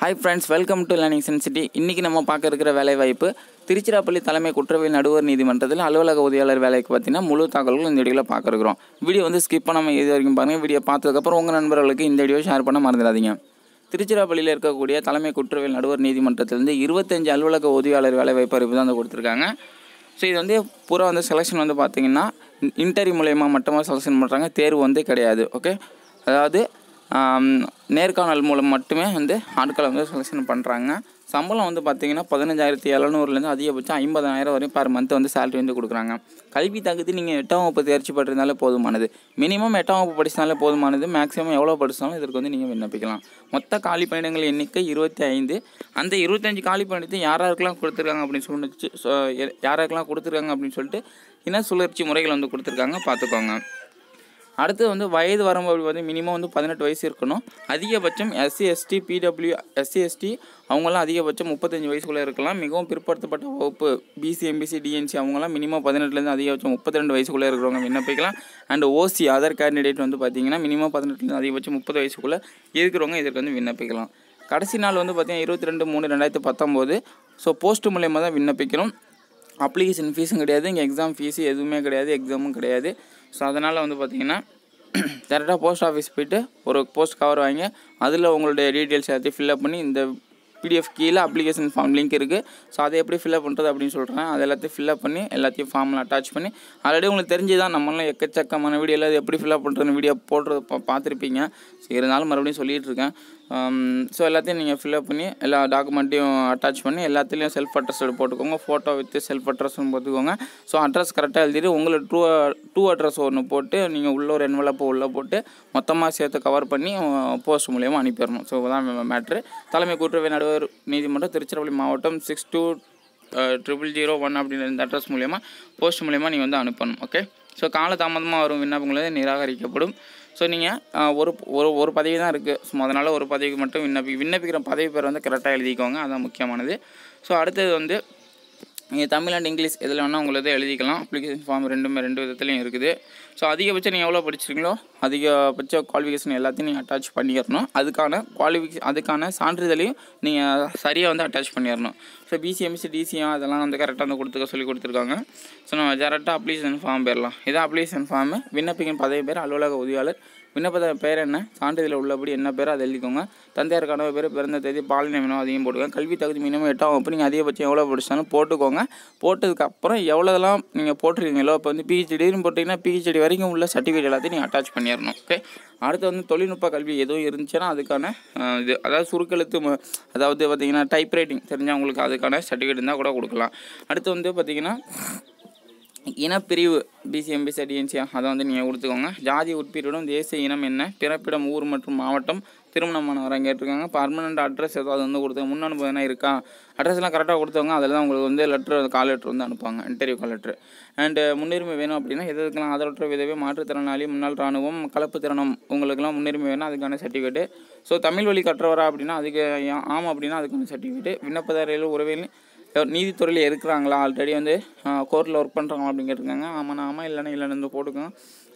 Hi friends welcome to learning sensity இன்றைக்கி நம்ம பார்க்க இருக்கிற வேலைவாய்ப்பு திருச்சிராப்பள்ளி தலைமை குற்றவியல் நடுவர் நீதிமன்றத்தில் அலுவலக உதவியாளர் வேலைக்கு பார்த்தீங்கன்னா முழு தகவல்கள் இந்த வீடியோவில் பார்க்க இருக்கிறோம். வீடியோ வந்து ஸ்கிப் பண்ணாமல் இது வரைக்கும் பாருங்கள் வீடியோ பார்த்ததுக்கப்புறம் உங்கள் நண்பர்களுக்கு இந்த வீடியோ ஷேர் பண்ண மறந்துடாதீங்க. திருச்சிராப்பள்ளியில் இருக்கக்கூடிய தலைமை குற்றவியல் நடுவர் நீதிமன்றத்திலிருந்து இருபத்தஞ்சு அலுவலக உதவியாளர் வேலைவாய்ப்பு அறிவிப்பு தான் வந்து கொடுத்துருக்காங்க. ஸோ இது வந்து பூரா வந்து செலெக்ஷன் வந்து பார்த்தீங்கன்னா இன்டர்வியூ மூலயமா மட்டுமா செலெக்ஷன் பண்ணுறாங்க தேர்வு வந்து கிடையாது. ஓகே அதாவது நேர்காணல் மூலம் மட்டுமே வந்து ஆட்களை வந்து செலெக்ஷன் பண்ணுறாங்க சம்பளம் வந்து பார்த்தீங்கன்னா பதினஞ்சாயிரத்தி எழுநூறுலேருந்து அதிகபட்சம் ஐம்பதாயிரம் வரையும் பர் மந்த் வந்து சேலரி வந்து கொடுக்குறாங்க. கல்வி தகுதி நீங்கள் எட்டாம் வகுப்பு தேர்ச்சி பெற்றிருந்தாலே போதுமானது. மினிமம் எட்டாம் வகுப்பு படிச்சினாலே போதுமானது. மேக்ஸிமம் எவ்வளோ படித்தாலும் இதற்கு வந்து நீங்கள் விண்ணப்பிக்கலாம். மொத்த காலி பணியிடங்கள் எண்ணிக்கை இருபத்தி ஐந்து அந்த இருபத்தஞ்சு காலி பணியத்தை யார் கொடுத்துருக்காங்க அப்படின்னு சொல்லி யாராருக்கெல்லாம் யார் கொடுத்துருக்காங்க அப்படின்னு சொல்லிட்டு இன சுழற்சி முறைகள் வந்து கொடுத்துருக்காங்க. பார்த்துக்கோங்க. அடுத்து வந்து வயது வரம்பு வந்து மினிமம் வந்து பதினெட்டு வயசு இருக்கணும். அதிகபட்சம் SC ST PW SC ST அவங்களாம் அதிகபட்சம் முப்பத்தஞ்சு வயசுக்குள்ளே இருக்கலாம். மிகவும் பிற்படுத்தப்பட்ட வகுப்பு பிசி எம்பிசி டிஎன்சி அவங்களாம் மினிமம் பதினெட்டுலேருந்து அதிகபட்சம் முப்பத்தி ரெண்டு வயசுக்குள்ளே இருக்கிறவங்க விண்ணப்பிக்கலாம். அண்ட் ஓசி அதர் கேண்டிடேட் வந்து பார்த்தீங்கன்னா மினிமம் பதினெட்டுலேருந்து அதிகபட்சம் முப்பது வயசுக்குள்ளே இருக்கிறவங்க இதற்கு வந்து விண்ணப்பிக்கலாம். கடைசி நாள் வந்து பார்த்திங்கன்னா இருபத்தி ரெண்டு மூணு ரெண்டாயிரத்து பத்தொம்போது. ஸோ போஸ்ட் மூலயமா தான் விண்ணப்பிக்கணும். அப்ளிகேஷன் ஃபீஸும் கிடையாது. இங்கே எக்ஸாம் ஃபீஸு எதுவுமே கிடையாது. எக்ஸாமும் கிடையாது. ஸோ அதனால் வந்து பார்த்தீங்கன்னா டேரெக்டாக போஸ்ட் ஆஃபீஸ் போயிட்டு ஒரு போஸ்ட் கவர் வாங்கி அதில் உங்களுடைய டீட்டெயில்ஸ் எல்லாத்தையும் ஃபில்அப் பண்ணி இந்த பிடிஎஃப் கீழே அப்ளிகேஷன் ஃபார்ம் லிங்க் இருக்குது ஸோ அதை எப்படி ஃபில்அப் பண்ணுறது அப்படின்னு சொல்கிறேன் அது எல்லாத்தையும் ஃபில்அப் பண்ணி எல்லாத்தையும் ஃபார்மில் அட்டாச் பண்ணி ஆல்ரெடி உங்களுக்கு தெரிஞ்சு தான் நம்மளாம் எக்கச்சக்கமான வீடியோ எல்லாம் எப்படி ஃபில்அப் பண்ணுறதுன்னு வீடியோ போடுறது பா பார்த்துருப்பீங்க. ஸோ இருந்தாலும் மறுபடியும் சொல்லிகிட்டு இருக்கேன். Um, ஸோ எல்லாத்தையும் நீங்கள் ஃபில்அப் பண்ணி எல்லா டாக்குமெண்ட்டையும் அட்டாச் பண்ணி எல்லாத்துலேயும் செல்ஃப் அட்ரஸ் போட்டுக்கோங்க. ஃபோட்டோ வித் செல்ஃப் அட்ரஸும் போட்டுக்கோங்க. ஸோ அட்ரஸ் கரெக்டாக எழுதிட்டு உங்களை டூ டூ அட்ரஸ் ஒன்று போட்டு நீங்கள் உள்ள ஒரு என்வலப்பை உள்ளே போட்டு மொத்தமாக சேர்த்து கவர் பண்ணி போஸ்ட் மூலியமாக அனுப்பிடணும். ஸோ இதான் மேட்ரு தலைமை கூட்டுறவு நடுவர் நீதிமன்றம் திருச்சிராப்பள்ளி மாவட்டம் six two triple zero one அப்படின்ற இந்த அட்ரஸ் மூலியமாக போஸ்ட் மூலியமாக நீங்கள் வந்து அனுப்பணும். ஓகே ஸோ காலதாமதமாக வரும் விண்ணப்பங்கள் வந்து நிராகரிக்கப்படும். ஸோ நீங்கள் ஒரு ஒரு ஒரு பதவி தான் இருக்குது ஸோ அதனால் ஒரு பதவிக்கு மட்டும் விண்ணப்பி விண்ணப்பிக்கிற பதவி பேர் வந்து கரெக்டாக எழுதிக்கோங்க. அதுதான் முக்கியமானது. ஸோ அடுத்தது வந்து நீங்கள் தமிழ் அண்ட் இங்கிலீஷ் எதில் வேணால் உங்களுக்கு எழுதிக்கலாம். அப்ளிகேஷன் ஃபார்ம் ரெண்டுமே ரெண்டு விதத்துலையும் இருக்குது. ஸோ அதிகபட்சம் நீங்கள் எவ்வளோ படிச்சிருக்கீங்களோ அதிகபட்ச குவாலிஃபிகேஷன் எல்லாத்தையும் நீங்கள் அட்டாச் பண்ணிடணும் அதுக்கான குவாலிஃபிகே அதுக்கான சான்றிதழையும் நீங்கள் சரியாக வந்து அட்டாச் பண்ணிடணும் ஸோ பிசிஎம்சி டிசிஎம் அதெல்லாம் வந்து கரெக்டாக வந்து கொடுத்துக்க சொல்லி கொடுத்துருக்காங்க. ஸோ நம்ம டேரெக்டாக அப்ளிகேஷன் ஃபார்ம் போயிடலாம் இதான் அப்ளிகேஷன் ஃபார்மு விண்ணப்பிக்கும் பதவி பேர் அலுவலக உதவியாளர். விண்ணப்பத பேர் என்ன சான்றிதழ் உள்ளபடி என்ன பேர் அதை எழுதிக்கோங்க. தந்தையார் கனவு பேர் பிறந்த தேதி பாலின வேணும் அதையும் போட்டுக்கோங்க. கல்வி தகுதி மினிமம் எட்டாம் வகுப்பு நீங்கள் அதிகபட்சம் எவ்வளோ படிச்சாலும் போட்டுக்கோங்க. போட்டதுக்கப்புறம் எவ்வளோதெல்லாம் நீங்கள் போட்டிருக்கீங்களோ இப்போ வந்து பிஹெச்டின்னு போட்டிங்கன்னா பிஹெச்டி வரைக்கும் உள்ள சர்டிஃபிகேட் எல்லாத்தையும் நீங்கள் அட்டாச் பண்ணி பண்ணிடணும் ஓகே அடுத்து வந்து தொழில்நுட்ப கல்வி எதுவும் இருந்துச்சுன்னா அதுக்கான இது அதாவது சுருக்கெழுத்து அதாவது பார்த்திங்கன்னா டைப்ரைட்டிங் தெரிஞ்சவங்களுக்கு அதுக்கான சர்டிஃபிகேட் இருந்தால் கூட கொடுக்கலாம். அடுத்து வந்து பார்த்திங்கன்னா இனப்பிரிவு பிசிஎம்பிசி டிஎன்சியா அதை வந்து நீங்கள் கொடுத்துக்கோங்க. ஜாதி உட்பிரிவிடம் தேசிய இனம் என்ன பிறப்பிடம் ஊர் மற்றும் மாவட்டம் திருமணமானவராக கேட்டிருக்காங்க. பர்மனண்ட் அட்ரஸ் ஏதாவது வந்து கொடுத்தாங்க முன் அனுபவம் என்ன இருக்கா அட்ரஸ்லாம் கரெக்டாக கொடுத்தவங்க அதில் தான் உங்களுக்கு வந்து லெட்ரு கால் லெட்ரு வந்து அனுப்புவாங்க இன்டர்வியூ கால் லெட்ரு அண்டு முன்னுரிமை வேணும் அப்படின்னா எது எதுக்கெல்லாம் ஆதரவற்ற விதவை மாற்றுத்திறனாளி முன்னாள் ராணுவம் கலப்பு திறனம் உங்களுக்கெல்லாம் முன்னுரிமை வேணும் அதுக்கான சர்டிஃபிகேட்டு ஸோ தமிழ் வழி கற்றவரா அப்படின்னா அதுக்கு ஆமாம் அப்படின்னா அதுக்கான சர்டிஃபிகேட்டு விண்ணப்பதாரிகள் உறவில் நீதித்துறையில் இருக்கிறாங்களா? ஆல்ரெடி வந்து கோர்ட்டில் ஒர்க் பண்ணுறாங்களா அப்படின்னு கேட்டிருக்காங்க. ஆமாம் ஆமாம் இல்லைன்னா இல்லைன்னு வந்து போட்டுக்கோங்க.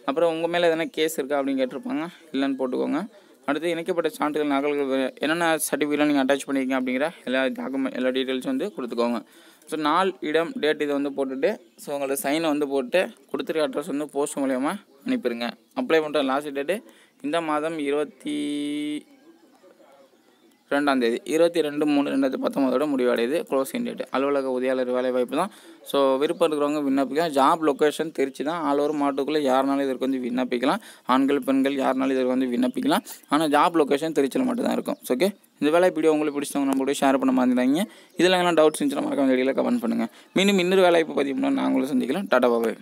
அப்புறம் உங்கள் மேலே எதனா கேஸ் இருக்கா அப்படின்னு கேட்டிருப்பாங்க. இல்லைன்னு போட்டுக்கோங்க. அடுத்து இணைக்கப்பட்ட சான்றிதழ் நகல்கள் என்னென்ன சர்டிஃபிகேட்லாம் நீங்கள் அட்டாச் பண்ணியிருக்கீங்க அப்படிங்கிற எல்லா டாக்குமெண்ட் எல்லா டீட்டெயில்ஸும் வந்து கொடுத்துக்கோங்க. ஸோ நாள் இடம் டேட் இதை வந்து போட்டுட்டு ஸோ உங்களோட சைனை வந்து போட்டு கொடுத்துருக்க அட்ரஸ் வந்து போஸ்ட் மூலயமா அனுப்பிடுங்க அப்ளை பண்ணுற லாஸ்ட் டேட்டு இந்த மாதம் இருபத்தி ரெண்டாம் தேதி. இருபத்தி ரெண்டு மூணு ரெண்டாயிரத்தி பத்தொம்போதோட முடிவடையுது. க்ளோசிங் டேட் அலுவலக உதவியாளர் வேலை வாய்ப்பு தான். ஸோ விருப்பம் இருக்கிறவங்க விண்ணப்பிக்கலாம். ஜாப் லொக்கேஷன் திருச்சி தான். ஆல் ஓவர் மாவட்டத்துக்குள்ளே யாருனாலும் இதற்கு வந்து விண்ணப்பிக்கலாம். ஆண்கள் பெண்கள் யாருனாலும் இதற்கு வந்து விண்ணப்பிக்கலாம். ஆனால் ஜாப் லொக்கேஷன் திருச்சியில் மட்டும்தான் இருக்கும். ஓகே இந்த வேலை வீடியோ உங்களுக்கு பிடிச்சவங்க நம்ம கூட ஷேர் பண்ண மாதிரிங்க இதில் எல்லாம் டவுட்ஸ் இருந்துச்சுன்னா மறக்காம வெளியில் கமெண்ட் பண்ணுங்கள் மீண்டும் இன்னொரு வேலைவாய்ப்பு பதிவு நான் உங்களை சந்திக்கலாம் டாடா பாபாய்